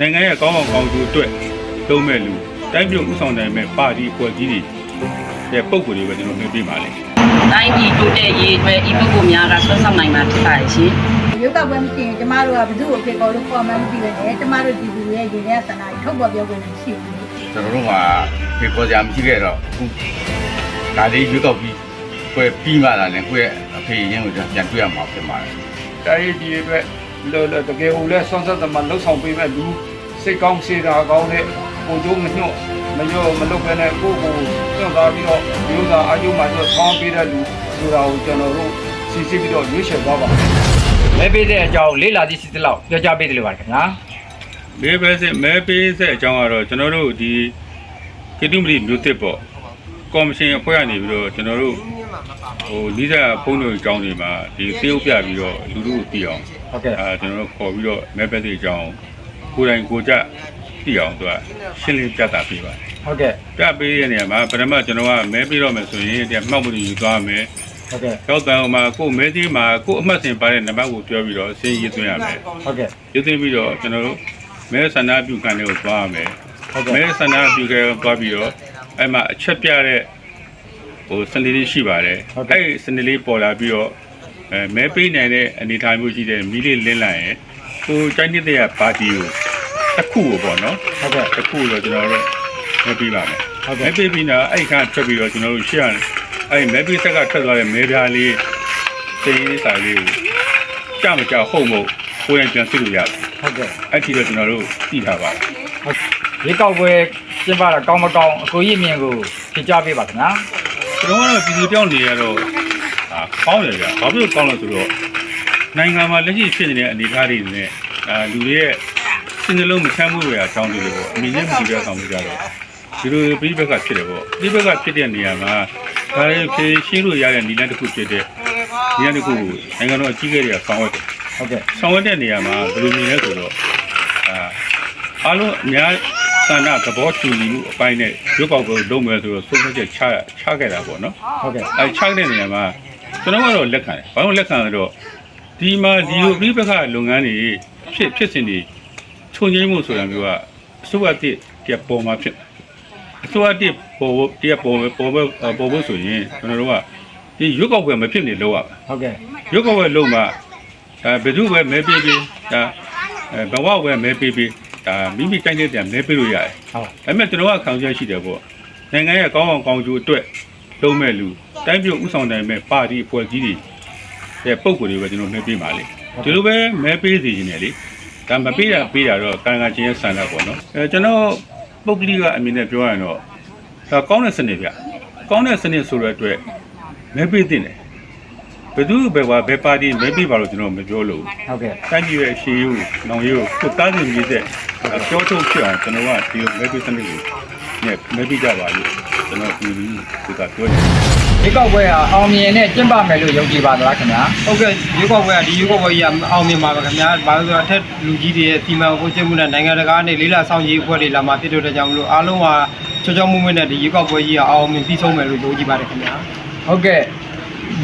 နိုင်ငံရဲ့ကောင်းအောင်ကောင်းကျိုးအတွက်လုံးမဲ့လူတိုင်းပြည်ဥဆောင်နိုင်မဲ့ပါတီအဖွဲ့အစည်းတွေရဲ့ပုံကိုယ်တွေပဲကျွန်တော်မြင်ပြပါလိမ့်တိုင်းပြည်တိုးတက်ရေးအတွက်ဤပုဂ္ဂိုလ်များကဆွမ်းဆောင်နိုင်မှာဖြစ်ပါရဲ့ရှင်ရုပ်ကပွဲမရှိရင်ကျမတို့ကဘယ်သူ့ကိုဖေခေါ်လို့ခေါ်မှန်းမသိပဲနဲ့ကျမတို့ဒီလူရဲ့ရင်ထဲဆန္ဒကြီးထုတ်ပေါ်ပြောခွင့်မရှိဘူးကျွန်တော်တို့ကဒီပေါ်စရာမရှိခဲ့တော့အခုဒါလေးရွေးကောက်ပြီးကိုယ်ပြီးမှလာတယ်ကိုယ့်ရဲ့အဖေရင်းကိုပြန်တွေ့ရမှာဖြစ်ပါတယ်တိုင်းပြည်အတွက်လောလောတကယ်ဟိုလဲဆွမ်းဆက်သမားလှုပ်ဆောင်ပေးမဲ့လူ စိတ်ကောင်းစေတာကောင်းတဲ့ကိုကျိုးမညွတ်မရောမလုပ်ပဲနဲ့ကိုကိုညွတ်သွားပြီးတော့ဒီဥစ္စာအယုံမှာဆိုဆောင်းပေးတဲ့လူဆိုတာကိုကျွန်တော်တို့စီစစ်ပြီးတော့ရွေးချယ်သွားပါမယ်မဲပေးတဲ့အကြောင်းလေးလာသည့်စီတလောက်ပြောကြားပေးတယ်လို့ပါတယ်ခင်ဗျာမဲပဲစစ်မဲပေးဆက်အကြောင်းကတော့ကျွန်တော်တို့ဒီကတိမလီမျိုးတစ်ပေါ့ကော်မရှင်အဖွဲ့ကနေပြီးတော့ကျွန်တော်တို့ဟိုလိစာဖုန်းတွေအကြောင်းတွေမှာဒီသေုပ်ပြပြီးတော့လူလူကိုသိအောင်ဟုတ်ကဲ့အာကျွန်တော်တို့ခေါ်ပြီးတော့မဲပဲစစ်အကြောင်း ကိုယ်တိုင်ကိုယ်ကြသိအောင်သူကရှင်းလင်းပြသပေးပါတယ်ဟုတ်ကဲ့ပြပေးတဲ့နေရာမှာပထမကျွန်တော်ကမဲပေးတော့မယ်ဆိုရင်ဒီမှတ်မှုတွေယူသွားမယ်ဟုတ်ကဲ့ရောက်တယ်ဟိုမှာကိုယ်မဲသေးမှာကိုယ်အမှတ်စဉ်ပါတဲ့နံပါတ်ကိုပြောပြီးတော့အစင်းရေးသွင်းရမယ်ဟုတ်ကဲ့ရေးသွင်းပြီးတော့ကျွန်တော်တို့မဲဆန္ဒပြုခံတွေကိုသွားရမယ်ဟုတ်ကဲ့မဲဆန္ဒပြုခံသွားပြီးတော့အဲ့မှာအချက်ပြတဲ့ဟိုစနေလေးရှိပါတယ်အဲ့ဒီစနေလေးပေါ်လာပြီးတော့အဲမဲပေးနိုင်တဲ့အနေအထားမျိုးရှိတဲ့မီးလေးလင်းလိုက်ရင်ကိုယ်တိုင်းနေတဲ့ပါတီကို တစ်ခုကိုပေါ့နော်ဟုတ်ကဲ့တစ်ခုတော့ကျွန်တော်တို့မဲပေးပါမယ်ဟုတ်ကဲ့မဲပေးပြီးတော့အဲ့ခါထွက်ပြီးတော့ကျွန်တော်တို့ရှေ့ရအဲ့မဲပေးဆက်ကထွက်သွားတဲ့မဲပြားလေးစိတ်ရင်းစာလေးကိုကြမကြဟုတ်မဟုတ်ကိုယ်ရင်ပြန်စစ်လို့ရတယ်ဟုတ်ကဲ့အဲ့ဒီတော့ကျွန်တော်တို့သိထားပါတယ်ရေကောက်ပွဲကျင်းပတာကောင်းမကောင်းအကိုကြီးအမြင်ကိုဖြေကြားပေးပါခင်ဗျာကျွန်တော်ကတော့ပြည်သူပြောင်းနေရတော့အာကောင်းတယ်ဗျာဘာဖြစ်လို့ကောင်းလဲဆိုတော့နိုင်ငံမှာလက်ရှိဖြစ်နေတဲ့အနေအထားတွေနဲ့အာလူတွေရဲ့ စိတ်နှလုံးမချမ်းမှုတွေအကြောင်းတွေပေါ့အမြင်နဲ့မကြည့်ရအောင်ကြတော့ဒီလိုပြည်ဘက်ကဖြစ်တယ်ပေါ့ပြည်ဘက်ကဖြစ်တဲ့နေရာမှာဒါတွေဖြေရှင်းလို့ရတဲ့နည်းလမ်းတစ်ခုဖြစ်တဲ့နည်းလမ်းတစ်ခုကိုနိုင်ငံတော်အကြီးအကဲတွေကဆောင်ရွက်တယ်ဟုတ်ကဲ့ဆောင်ရွက်တဲ့နေရာမှာဘယ်လိုမြင်လဲဆိုတော့အာအားလုံးအများဆန္ဒသဘောတူညီမှုအပိုင်းနဲ့ရုပ်ပေါက်ကိုလုံးမယ်ဆိုတော့ဆုံးဖြတ်ချက်ချချခဲ့တာပေါ့နော်ဟုတ်ကဲ့အဲချတဲ့နေရာမှာကျွန်တော်ကတော့လက်ခံတယ်ဘာလို့လက်ခံလဲတော့ဒီမှာဒီလိုပြိပခလုပ်ငန်းတွေဖြစ်ဖြစ်စဉ်တွေ ခြုံငိမ့်မှုဆိုတာမျိုးကအစိုးရတစ်တည်းပေါ်မှာဖြစ်အစိုးရတစ်ပေါ်တည်းပေါ်ပေါ်ပေါ်ဖို့ဆိုရင်ကျွန်တော်တို့ကဒီရုပ်ပေါက်ပဲမဖြစ်နေလို့ရပါဟုတ်ကဲ့ရုပ်ကဝဲလုံးမှာအဲဘယ်သူပဲမဲပေးပေးဒါအဲဘဝပဲမဲပေးပေးဒါမိမိတိုင်းတဲ့တည်းမဲပေးလို့ရတယ်ဟုတ်။ဒါပေမဲ့ကျွန်တော်ကခံချက်ရှိတယ်ပေါ့။နိုင်ငံရဲ့ကောင်းအောင်ကောင်းကျိုးအတွက်လုံးမဲ့လူတိုင်းပြည်ဥဆောင်နိုင်မဲ့ပါတီအဖွဲ့အစည်းတွေရဲ့ပုံကိုယ်တွေပဲကျွန်တော်မဲပေးပါလေ။ဒီလိုပဲမဲပေးစီခြင်းနဲ့လေ။ ဒါမပေးတာပေးတာတော့ကံကချင်းရဲ့ဆန္ဒပေါ့နော်။အဲကျွန်တော်ပုဂ္ဂလိကအမြင်နဲ့ပြောရရင်တော့ဒါကောင်းတဲ့စနစ်ဗျ။ကောင်းတဲ့စနစ်ဆိုတဲ့အတွက်မဲပေးတင်တယ်။ဘယ်သူဘယ်ဝါဘယ်ပါတီမဲပေးပါလို့ကျွန်တော်မပြောလို့ဟုတ်ကဲ့တိုင်းပြည်ရဲ့ရှေးရိုးနောင်ရိုးကိုတားနေမြည်တဲ့ပြောထုတ်ဖြစ်အောင်ကျွန်တော်ကဒီလိုမဲပေးစနစ်ကိုနဲ့မဲပေးကြပါလို့ ကျွန်တော်ဒီလိုဒီကပြောတယ်ရေကောက်ပွဲဟာအောင်မြင်နဲ့ကျင်းပမယ်လို့ယုံကြည်ပါသလားခင်ဗျာဟုတ်ကဲ့ရွေးကောက်ပွဲကဒီရွေးကောက်ပွဲကြီးကအောင်မြင်ပါပါခင်ဗျာဘာလို့လဲဆိုတော့အထက်လူကြီးတွေရဲ့စီမံကုန်ကျမှုနဲ့နိုင်ငံတကာနဲ့လေးလာဆောင်ရေးအဖွဲ့တွေလာမှဖြစ်တဲ့ကြောင့်မလို့အားလုံးကချောချောမွေ့မွေ့နဲ့ဒီရွေးကောက်ပွဲကြီးကအောင်မြင်ပြီးဆုံးမယ်လို့ယုံကြည်ပါတယ်ခင်ဗျာဟုတ်ကဲ့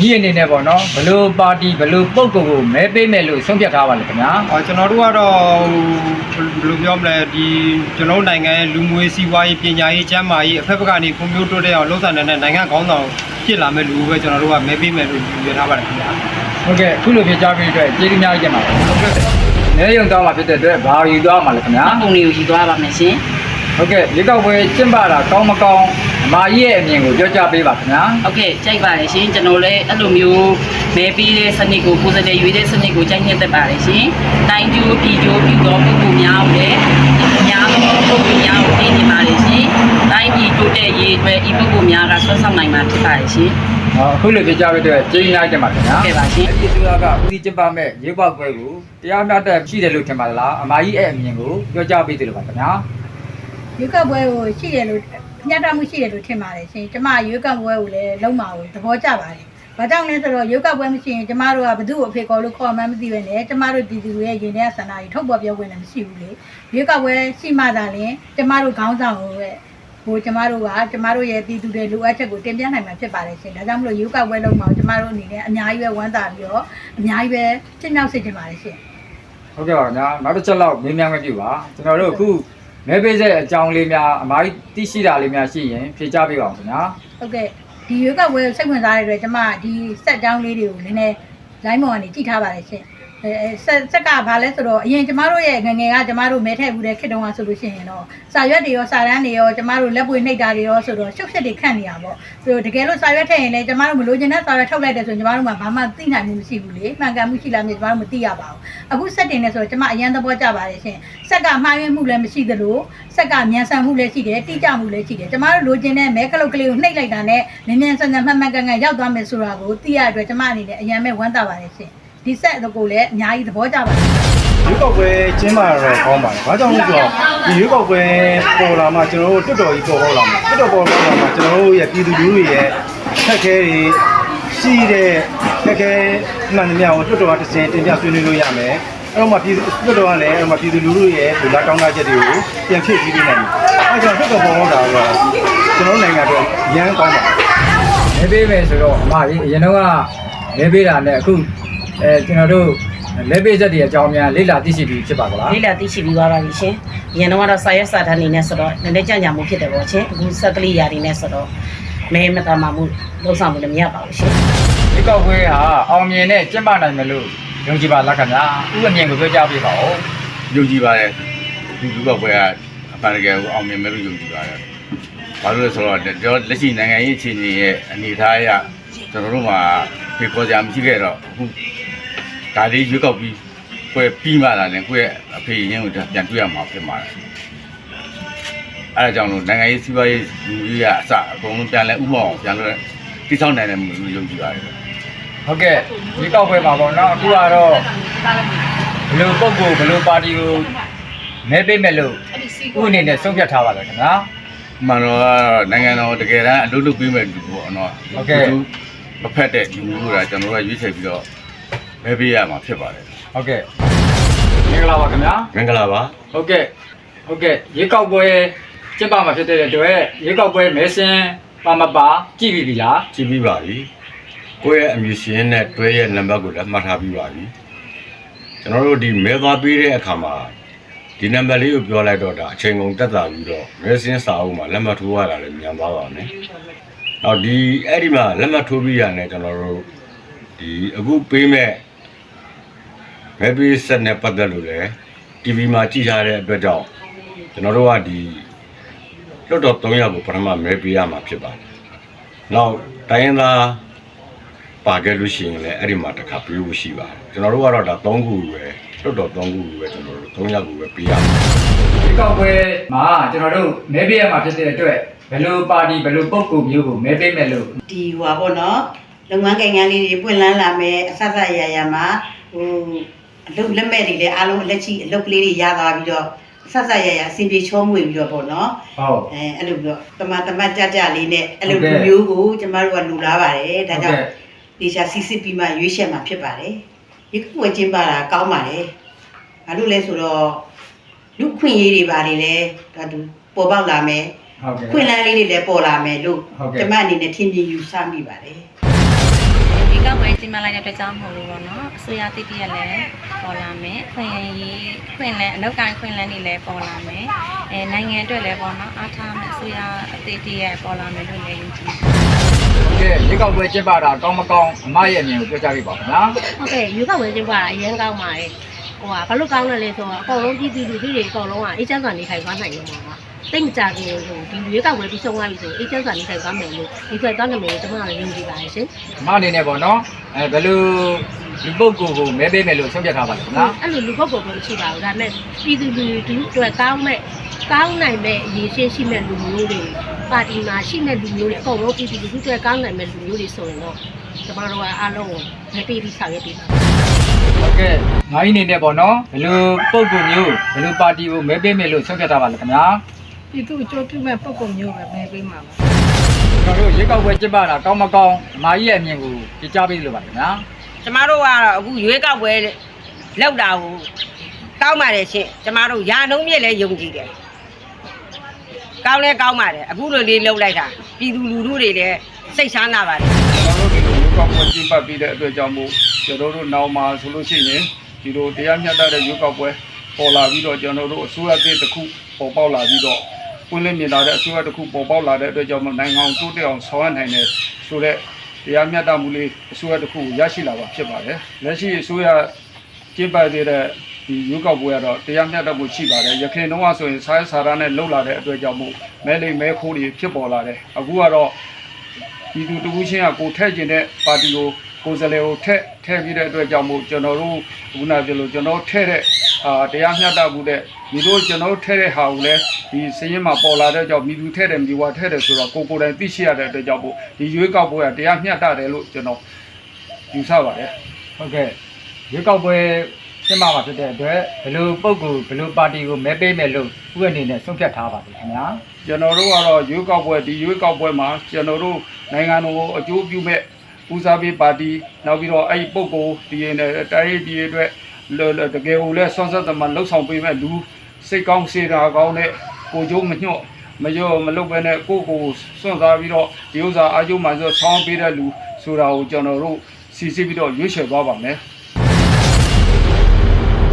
ညီအနေနဲ့ပေါ့နော်ဘလို့ပါတီဘလို့ပုဂ္ဂိုလ်ကိုမဲပေးမယ်လို့ဆုံးဖြတ်ထားပါလေခင်ဗျာအော်ကျွန်တော်တို့ကတော့ဘယ်လိုပြောမလဲဒီကျွန်တော်တို့နိုင်ငံရဲ့လူမှုရေးစီးပွားရေးပညာရေးကျန်းမာရေးအဖက်ဖက်ကနေဖွံ့ဖြိုးတိုးတက်အောင်လှုပ်ဆောင်နေတဲ့နိုင်ငံခေါင်းဆောင်ဖြစ်လာမဲ့လူပဲကျွန်တော်တို့ကမဲပေးမယ်လို့ယူထားပါတယ်ခင်ဗျာဟုတ်ကဲ့အခုလိုဖြေကြားပေးတဲ့အတွက်ကျေးဇူးများကြီးတင်ပါတယ်ဟုတ်ကဲ့နေရုံသွားမှာဖြစ်တဲ့အတွက်ဘာယူသွားမှာလဲခင်ဗျာမှတ်ပုံတွေကိုယူသွားပါမယ်ရှင် ဟုတ်ကဲ့ရေကောက်ပွဲကျင်းပတာကောင်းမကောင်းအမကြီးရဲ့အမြင်ကိုပြောကြားပေးပါခင်ဗျာဟုတ်ကဲ့ကြိုက်ပါတယ်ရှင်ကျွန်တော်လည်းအဲ့လိုမျိုးမဲပေးတဲ့စနစ်ကိုကိုယ်စတဲ့ရွေးတဲ့စနစ်ကိုကြိုက်နှစ်သက်ပါတယ်ရှင်တိုင်းကျိုးပြည်ကျိုးပြည်တော်ပုဂ္ဂိုလ်များကိုလည်းအများသောပုဂ္ဂိုလ်များကိုပေးနေပါတယ်ရှင်တိုင်းပြည်တိုးတက်ရေးအတွက်ဤပုဂ္ဂိုလ်များကဆွမ်းဆောင်နိုင်မှာဖြစ်ပါတယ်ရှင်ဟောအခုလိုဖြေကြားပေးတဲ့အတွက်ကျေးဇူးများတင်ပါတယ်ခင်ဗျာဟုတ်ကဲ့ပါရှင်ပြည်သူကဦးစီးကျင်းပမဲ့ရေကောက်ပွဲကိုတရားမျှတရှိတယ်လို့ထင်ပါသလားအမကြီးရဲ့အမြင်ကိုပြောကြားပေးတယ်လို့ပါခင်ဗျာ ရုပ်ကပွဲကိုရှိတယ်လို့ညှတာမှုရှိတယ်လို့ထင်ပါတယ်ရှင်ကျမရုပ်ကပွဲကိုလည်းလုံးပါကိုသဘောကျပါတယ်ဘာကြောင့်လဲဆိုတော့ရုပ်ကပွဲမရှိရင်ကျမတို့ကဘယ်သူ့ကိုအဖေခေါ်လို့ခေါ်မှန်းမသိပဲနဲ့ကျမတို့ဒီလူရဲ့ရင်ထဲဆန္ဒကြီးထုတ်ပေါ်ပြောခွင့်လည်းမရှိဘူးလေရုပ်ကပွဲရှိမှသာလျှင်ကျမတို့ခေါင်းဆောင်ကိုရဲ့ဟိုကျမတို့ကကျမတို့ရဲ့တည်သူတွေလိုအပ်ချက်ကိုတင်ပြနိုင်မှာဖြစ်ပါတယ်ရှင်ဒါကြောင့်မလို့ရုပ်ကပွဲလုံးမှာကျမတို့အနေနဲ့အများကြီးပဲဝမ်းသာပြီးတော့အများကြီးပဲချစ်မြောက်စေချင်ပါတယ်ရှင်ဟုတ်ကဲ့ပါခင်ဗျာနောက်တစ်ချက်လောက်မေးမြန်းခွင့်ပြုပါကျွန်တော်တို့အခု မဲပေးတဲ့အကြောင်းလေးများအမားကြီးသိရှိတာလေးများရှိရင်ဖြေကြားပေးပါဦးခင်ဗျာဟုတ်ကဲ့ဒီရွေးကောက်ပွဲကိုစိတ်ဝင်စားတဲ့အတွက်ကျမဒီဆက်ကြောင်းလေးတွေကိုနည်းနည်း line မော်ကနေကြည့်ထားပါတယ်ရှင် အဲအဲဆက်ဆက်ကဘာလဲဆိုတော့အရင်ကျမတို့ရဲ့ငယ်ငယ်ကကျမတို့မဲထည့်ဘူးတဲ့ခေတ္တကဆိုလို့ရှိရင်တော့စာရွက်တွေရောစာတန်းတွေရောကျမတို့လက်ပွေနှိပ်တာတွေရောဆိုတော့ရှုပ်ဖြစ်တွေခန့်နေရပါပေါ့ဆိုတော့တကယ်လို့စာရွက်ထည့်ရင်လည်းကျမတို့မလိုချင်တဲ့စာရွက်ထုတ်လိုက်တယ်ဆိုရင်ကျမတို့မှဘာမှသိနိုင်မှုမရှိဘူးလေမှန်ကန်မှုရှိလားမသိကျမတို့မသိရပါဘူးအခုဆက်တင်နေဆိုတော့ကျမအရန်သဘောကျပါတယ်ရှင်ဆက်ကမှားယွင်းမှုလည်းမရှိသလိုဆက်ကမြန်ဆန်မှုလည်းရှိတယ်တိကျမှုလည်းရှိတယ်ကျမတို့လိုချင်တဲ့မဲကလုတ်ကလေးကိုနှိပ်လိုက်တာနဲ့မြန်မြန်ဆန်ဆန်မှန်မှန်ကန်ကန်ရောက်သွားမယ်ဆိုတာကိုသိရတဲ့အတွက်ကျမအနေနဲ့အရန်မဲ့ဝမ်းသာပါတယ်ရှင် ဒီဆက်ကိုလည်းအများကြီးသဘောကျပါတယ်ရွေးကောက်ပွဲကျင်းပရတော့ကောင်းပါတယ်။ဘာကြောင့်လဲဆိုတော့ဒီရွေးကောက်ပွဲပေါ်လာမှကျွန်တော်တို့တွတ်တော်ကြီးပေါ်ပေါက်လာမှာတွတ်တော်ပေါ်ပေါက်လာမှကျွန်တော်တို့ရဲ့ပြည်သူလူထုရဲ့ခက်ခဲတွေရှိတဲ့ခက်ခဲမှန်သမျှကိုတွတ်တော်ကတစ်စင်တင်ပြဆွေးနွေးလို့ရမယ်။အဲ့တော့မှပြည်တွတ်တော်ကလည်းအဲ့တော့မှပြည်သူလူထုရဲ့လူလာတောင်းတချက်တွေကိုပြန်ဖြည့်ပြီးပြီးနိုင်တယ်။အဲ့ကြောင့်တွတ်တော်ပေါ်ပေါက်တာကတော့ကျွန်တော်နိုင်ငံအတွက်ရမ်းကောင်းပါတယ်မဲပေးမယ်ဆိုတော့အမားကြီးအရင်တော့ကမဲပေးတာနဲ့အခု အဲကျွန်တော်တို့မဲပေးချက်တွေအကြောင်းများလေ့လာသိရှိပြီးဖြစ်ပါကလားလေးလာသိရှိပြီးသွားပါပြီရှင်။ရန်တော့ကတော့စာရွက်စာတမ်းနေနဲ့ဆိုတော့နည်းနည်းကြံ့ကြံမှုဖြစ်တယ်ပေါ့ရှင်။အခုစက်ကလေးယာတွေနဲ့ဆိုတော့မဲမတမာမှုလုံးဆောင်မှုလည်းမရပါဘူးရှင်။ဒီကောက်ပွဲဟာအောင်မြင်နဲ့ကျင်းပနိုင်မယ်လို့ယုံကြည်ပါလားခင်ဗျာဥပမြင်ကိုပြောကြားပေးပါဦးယုံကြည်ပါတယ်ဒီလူကပွဲကအပန်တကယ်ကိုအောင်မြင်မယ်လို့ယုံကြည်ပါတယ်ဘာလို့လဲဆိုတော့ကျွန်တော်လက်ရှိနိုင်ငံရေးအခြေအနေရဲ့အနေအထားအရကျွန်တော်တို့မှာဖေပေါ်ကြမရှိခဲ့တော့အခု ဒါလေးရွေးကောက်ပြီးပွဲပြီးမှလာတယ်ကိုယ့်ရဲ့အဖေရင်းကိုပြန်တွေ့ရမှာဖြစ်ပါတယ်အဲဒါကြောင့်လို့နိုင်ငံရေးစီးပွားရေးလူကြီးကအစအကုန်လုံးပြန်လဲဥမအောင်ပြန်လဲတိဆောက်နိုင်တယ်လို့ယုံကြည်ပါတယ်ဟုတ်ကဲ့ဒီကောက်ပွဲမှာပေါ့နော်အခုကတော့ဘယ်လိုပုံကိုဘယ်လိုပါတီကိုမဲပေးမယ်လို့ဥအနေနဲ့ဆုံးဖြတ်ထားပါလားခင်ဗျာမှန်တော့နိုင်ငံတော်တကယ်တမ်းအလုပ်လုပ်ပြီးမဲ့လူပေါ့နော်မဖက်တဲ့လူမျိုးကကျွန်တော်တို့ကရွေးချယ်ပြီးတော့ မဲပေးရမှာဖြစ်ပါတယ်ဟုတ်ကဲ့မင်္ဂလာပါခင်ဗျာမင်္ဂလာပါဟုတ်ကဲ့ဟုတ်ကဲ့ရေကောက်ပွဲကျင်းပမှာဖြစ်တဲ့အတွက်ရေကောက်ပွဲမဲစင်ပါမပါကြည့်ပြီးပြီလားကြည့်ပြီးပါပြီကိုယ့်ရဲ့အမည်ရှင်နဲ့တွဲရဲ့နံပါတ်ကိုလည်းမှတ်ထားပြီးပါပြီကျွန်တော်တို့ဒီမဲသွားပေးတဲ့အခါမှာဒီနံပါတ်လေးကိုပြောလိုက်တော့ဒါအချိန်ကုန်တက်တာပြီးတော့မဲစင်းစာအုပ်မှာလက်မှတ်ထိုးရတာလည်းမြန်သွားပါမယ်နောက်ဒီအဲ့ဒီမှာလက်မှတ်ထိုးပြီးရတယ်ကျွန်တော်တို့ဒီအခုပေးမဲ့ မဲပေးဆက်နဲ့ပတ်သက်လို့လည်း TV မှာကြည့်ထားတဲ့အတွက်ကြောင့်ကျွန်တော်တို့ကဒီလွတ်တော်3ယောက်ကိုပထမမဲပေးရမှာဖြစ်ပါတယ်နောက်တိုင်းရင်းသားပါခဲ့လို့ရှိရင်လည်းအဲ့ဒီမှာတစ်ခါပြေးဖို့ရှိပါတယ်ကျွန်တော်တို့ကတော့ဒါ3ခုပဲလွတ်တော်3ခုပဲကျွန်တော်တို့3ယောက်ကိုပဲပေးရမှာရေကောက်ပွဲမှာကျွန်တော်တို့မဲပေးရမှာဖြစ်တဲ့အတွက်ဘယ်လိုပါတီဘယ်လိုပုံကူမျိုးကိုမဲပေးမယ်လို့ဒီဟွာပေါ့နော်လုပ်ငန်းကိန်းကန်းလေးတွေပွင့်လန်းလာမယ်အဆက်ဆက်ရရမှာဟို အလုပ်လက်မဲ့တွေလည်းအားလုံးလက်ချိအလုပ်ကလေးတွေရသွားပြီးတော့ဆက်ဆက်ရရအစီပြေချောမွေပြီးတော့ပေါ့နော်ဟုတ်အဲအဲ့လိုပြီးတော့တမန်တမတ်ကြကြလေးနဲ့အဲ့လိုဟုတ်ကဲ့လူမျိုးကိုကျမတို့ကလူလားပါတယ်ဒါကြောင့်ဟုတ်ကဲ့ဒီရှာစီစစ်ပြီးမှရွေးချယ်မှာဖြစ်ပါတယ်ဒီကွယ်ကျင်းပါတာကောင်းပါတယ်ဘာလို့လဲဆိုတော့လူခွင့်ရေးတွေပါတယ်လေဒါတူပေါ်ပေါက်လာမယ်ဟုတ်ကဲ့ခွင့်လန်းလေးတွေလည်းပေါ်လာမယ်လို့ဟုတ်ကဲ့ကျမအနေနဲ့ထင်မြင်ယူဆမိပါတယ် ဒီကပွဲကျင်းပလိုက်တဲ့အတွက်ကြောင့်မဟုတ်လို့ပေါ့နော်အစိုးရတိတိရလည်းပေါ်လာမယ်ခွင့်ရေးခွင့်လည်းအလောက်ကိုင်းခွင့်လန်းတွေလည်းပေါ်လာမယ်အဲနိုင်ငံအတွက်လည်းပေါ့နော်အားထားမယ်အစိုးရအသေးသေးရပေါ်လာမယ်လို့လည်းယုံကြည်ဟုတ်ကဲ့ရေကောက်ပွဲကျင်းပတာကောင်းမကောင်းအမရဲ့အမြင်ကိုပြောကြားပေးပါခင်ဗျာဟုတ်ကဲ့ရွေးကောက်ပွဲကျင်းပတာအရင်ကောင်းပါတယ်ဟိုကဘာလို့ကောင်းလဲလဲဆိုတော့အကုန်လုံးပြည်သူလူထုတွေအကုန်လုံးကအေးချမ်းစွာနေထိုင်သွားနိုင်လို့ပါ တိတ်မကြခင်လို့ဒီရွေးကောက်ပွဲပြီးဆုံးသွားပြီဆိုအေးချမ်းစွာနေထိုင်သွားမယ်လို့ဒီကွက်သွားနိုင်မယ်လို့ကျွန်တော်ကလည်းယုံကြည်ပါတယ်ရှင်အမအနေနဲ့ပေါ့နော်အဲဘယ်လိုဒီပုံကူကိုမဲပေးမယ်လို့ဆုံးဖြတ်ထားပါလဲခင်ဗျာအဲ့လိုလူပုဂ္ဂိုလ်မျိုးမရှိပါဘူးဒါပေမဲ့ပြည်သူလူထုတွေကောင်းမဲ့ကောင်းနိုင်မဲ့အရေးရှင်းရှိမဲ့လူမျိုးတွေပါတီမှာရှိမဲ့လူမျိုးတွေအကုန်လုံးပြည်သူလူထုတွေကောင်းနိုင်မဲ့လူမျိုးတွေဆိုရင်တော့ကျွန်တော်တို့ကအားလုံးကိုမပေးပြီးဆောင်ရွက်ပေးပါဟုတ်ကဲ့ငါးကြီးအနေနဲ့ပေါ့နော်ဘယ်လိုပုံကူမျိုးဘယ်လိုပါတီကိုမဲပေးမယ်လို့ဆုံးဖြတ်ထားပါလဲခင်ဗျာ ပြည်သူအကျိုးပြုမဲ့ပုံကုမျိုးပဲမဲပေးမှာပါကျွန်တော်တို့ရေကောက်ပွဲကျင်းပတာကောင်းမကောင်းအမကြီးရဲ့အမြင်ကိုကြားပေးလို့ပါခင်ဗျာကျမတို့ကတော့အခုရွေးကောက်ပွဲလောက်တာကိုကောင်းပါတယ်ရှင်ကျမတို့ရာနှုံးမြင့်လည်းယုံကြည်တယ်ကောင်းလဲကောင်းပါတယ်အခုလိုလေးလှုပ်လိုက်တာပြည်သူလူထုတွေလည်းစိတ်ချမ်းသာပါတယ်ကျွန်တော်တို့ဒီလိုရွေးကောက်ပွဲကျင်းပပြီးတဲ့အတွက်ကြောင့်မို့ကျွန်တော်တို့နောက်မှာဆိုလို့ရှိရင်ဒီလိုတရားမျှတတဲ့ရွေးကောက်ပွဲပေါ်လာပြီးတော့ကျွန်တော်တို့အစိုးရသစ်တစ်ခုပေါ်ပေါက်လာပြီးတော့ ပွင့်လင်းမြင်လာတဲ့အစိုးရတစ်ခုပေါ်ပေါက်လာတဲ့အတွက်ကြောင့်မို့နိုင်ငံအောင်တိုးတက်အောင်ဆောင်ရွက်နိုင်တယ်ဆိုတော့တရားမျှတမှုလေးအစိုးရတစ်ခုကိုရရှိလာပါဖြစ်ပါတယ်လက်ရှိအစိုးရကျင်းပသေးတဲ့ဒီရွေးကောက်ပွဲကတော့တရားမျှတမှုရှိပါတယ်ရခိုင်တုန်းကဆိုရင်စားရစာရနဲ့လှုပ်လာတဲ့အတွက်ကြောင့်မို့မဲလိမ်မဲခိုးတွေဖြစ်ပေါ်လာတယ်အခုကတော့ပြည်သူတကူချင်းကကိုထက်ကျင်တဲ့ပါတီကို ကိုယ်စားလှယ်ကိုထက်ထည့်ပြီးတဲ့အတွက်ကြောင့်မို့ကျွန်တော်တို့ခုနပြောလို့ကျွန်တော်ထည့်တဲ့အာတရားမျှတမှုတဲ့ဒီလိုကျွန်တော်ထည့်တဲ့ဟာကိုလည်းဒီစည်ရင်မှာပေါ်လာတဲ့ကြောင့်မိသူထည့်တယ်မိဝါထည့်တယ်ဆိုတော့ကိုယ်ကိုယ်တိုင်သိရှိရတဲ့အတွက်ကြောင့်မို့ဒီရွေးကောက်ပွဲကတရားမျှတတယ်လို့ကျွန်တော်ယူဆပါတယ်ဟုတ်ကဲ့ရွေးကောက်ပွဲကျင်းပမှာဖြစ်တဲ့အတွက်ဘယ်လိုပုံကူဘယ်လိုပါတီကိုမဲပေးမယ်လို့ဥပဒေနဲ့ဆုံးဖြတ်ထားပါပြီခင်ဗျာကျွန်တော်တို့ကတော့ရွေးကောက်ပွဲဒီရွေးကောက်ပွဲမှာကျွန်တော်တို့နိုင်ငံတော်ကိုအကျိုးပြုမဲ့ ဦးစားပေးပါတီနောက်ပြီးတော့အဲ့ဒီပုံကိုဒီရင်နဲ့တိုင်းရေးပြည်အတွက်လောလောတကယ်ကိုလည်းဆွမ်းဆက်သမားလှုပ်ဆောင်ပေးမဲ့လူစိတ်ကောင်းစေတာကောင်းတဲ့ကိုကျိုးမညှော့မရောမလုပ်ပဲနဲ့ကိုကိုစွန့်စားပြီးတော့ဒီဥစ္စာအာကျုံမှဆိုဆောင်းပေးတဲ့လူဆိုတာကိုကျွန်တော်တို့စီစစ်ပြီးတော့ရွေးချယ်သွားပါမယ်